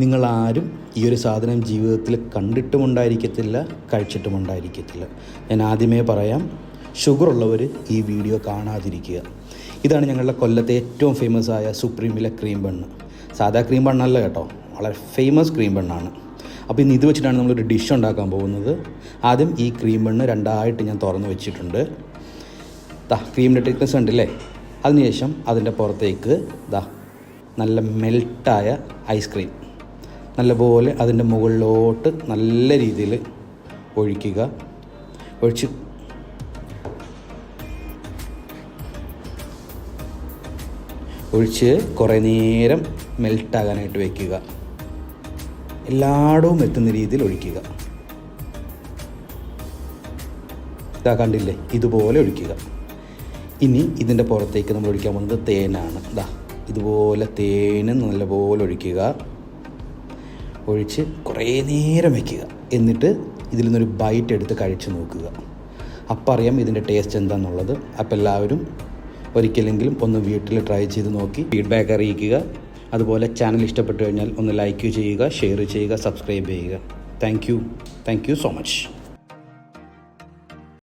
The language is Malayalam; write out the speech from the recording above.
നിങ്ങളാരും ഈ ഒരു സാധനം ജീവിതത്തിൽ കണ്ടിട്ടുമുണ്ടായിരിക്കത്തില്ല കഴിച്ചിട്ടുമുണ്ടായിരിക്കത്തില്ല. ഞാൻ ആദ്യമേ പറയാം ഷുഗർ ഉള്ളവർ ഈ വീഡിയോ കാണാതിരിക്കുക. ഇതാണ് ഞങ്ങളുടെ കൊല്ലത്തെ ഏറ്റവും ഫേമസ് ആയ സുപ്രീമിലെ ക്രീം ബണ്ണ് സാധാ ക്രീം ബണ്ണല്ല കേട്ടോ വളരെ ഫേമസ് ക്രീം ബണ്ണാണ് അപ്പോൾ ഇന്ന് ഇത് വെച്ചിട്ടാണ് നമ്മളൊരു ഡിഷ് ഉണ്ടാക്കാൻ പോകുന്നത്. ആദ്യം ഈ ക്രീം ബണ്ണ് രണ്ടായിട്ട് ഞാൻ തുറന്ന് വെച്ചിട്ടുണ്ട്. ദാ ക്രീമിന്റെ ടിക്നസ് ഉണ്ടല്ലേ അതിനുശേഷം അതിന്റെ പുറത്തേക്ക് ദാ നല്ല മെൽട്ടായ ഐസ്ക്രീം നല്ലപോലെ അതിന്റെ മുകളിലോട്ട് നല്ല രീതിയിൽ ഒഴിക്കുക. ഒഴിച്ച്. ഒഴിച്ച് കുറേ നേരം മെൽട്ടാകാനായിട്ട് വയ്ക്കുക എല്ലായിടവും എത്തുന്ന രീതിയിൽ ഒഴിക്കുക. ഇതാ കണ്ടില്ലേ? ഇതുപോലെ ഒഴിക്കുക. ഇനി ഇതിന്റെ പുറത്തേക്ക് നമ്മൾ ഒഴിക്കാൻ പോകുന്നത് തേനാണ്. ഇതാ ഇതുപോലെ തേന് നല്ലപോലെ ഒഴിക്കുക. ഒഴിച്ച് കുറേ നേരം വയ്ക്കുക എന്നിട്ട് ഇതിൽ നിന്നൊരു ബൈറ്റ് എടുത്ത് കഴിച്ച് നോക്കുക. അപ്പം അറിയാം ഇതിന്റെ ടേസ്റ്റ് എന്താണെന്നുള്ളത് അപ്പോൾ എല്ലാവരും ഒരിക്കലെങ്കിലും ഒന്ന് വീട്ടിൽ ട്രൈ ചെയ്ത് നോക്കി ഫീഡ്ബാക്ക് അറിയിക്കുക. അതുപോലെ ചാനൽ ഇഷ്ടപ്പെട്ടു കഴിഞ്ഞാൽ ഒന്ന് ലൈക്ക് ചെയ്യുക ഷെയർ ചെയ്യുക സബ്സ്ക്രൈബ് ചെയ്യുക. Thank you thank you so much